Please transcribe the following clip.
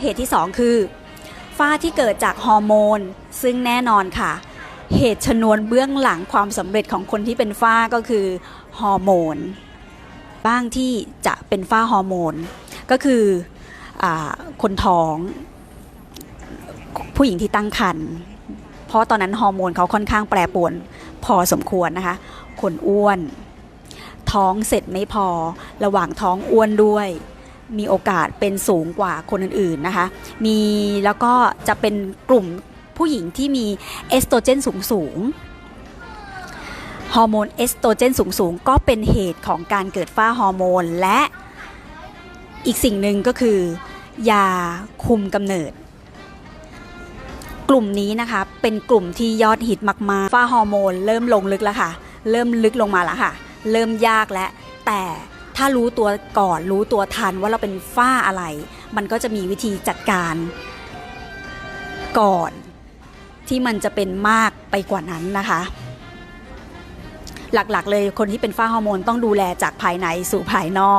เหตุที่ 2 คือ ฝ้าที่เกิดจากฮอร์โมน ซึ่งแน่นอนค่ะ เหตุชนวนเบื้องหลังความสำเร็จของคนที่เป็นฝ้าก็คือฮอร์โมน บ้างที่จะเป็นฝ้าฮอร์โมน ก็คืออคนท้อง ผู้หญิงที่ตั้งครรภ์เพราะตอนนั้นฮอร์โมนเขาค่อนข้างแปรปรวนพอสมควรนะคะ คนอ้วน ท้องเสร็จไม่พอระหว่างท้องอ้วนด้วย มีโอกาสเป็นสูงกว่าคนอื่นๆนะคะ มีแล้วก็จะเป็นกลุ่มผู้หญิงที่มีเอสโตรเจนสูงสูงๆฮอร์โมนเอสโตรเจนสูงสูงๆก็เป็นเหตุของการเกิดฝ้าฮอร์โมน และอีกสิ่งหนึ่งก็คือ ยาคุมกำเนิด กลุ่มนี้นะคะเป็นกลุ่มที่ยอดฮิตมากๆฝ้าฮอร์โมนเริ่มลงลึกแล้วค่ะ เริ่มลึกลงมาแล้วค่ะ เริ่มยากแล้วแต่ ถ้ารู้ตัวก่อนรู้ตัวทันว่าเราเป็นฝ้าอะไร มันก็จะมีวิธีจัดการก่อนที่มันจะเป็นมากไปกว่านั้นนะคะ หลักๆเลยคนที่เป็นฝ้าฮอร์โมนต้องดูแลจากภายในสู่ภายนอก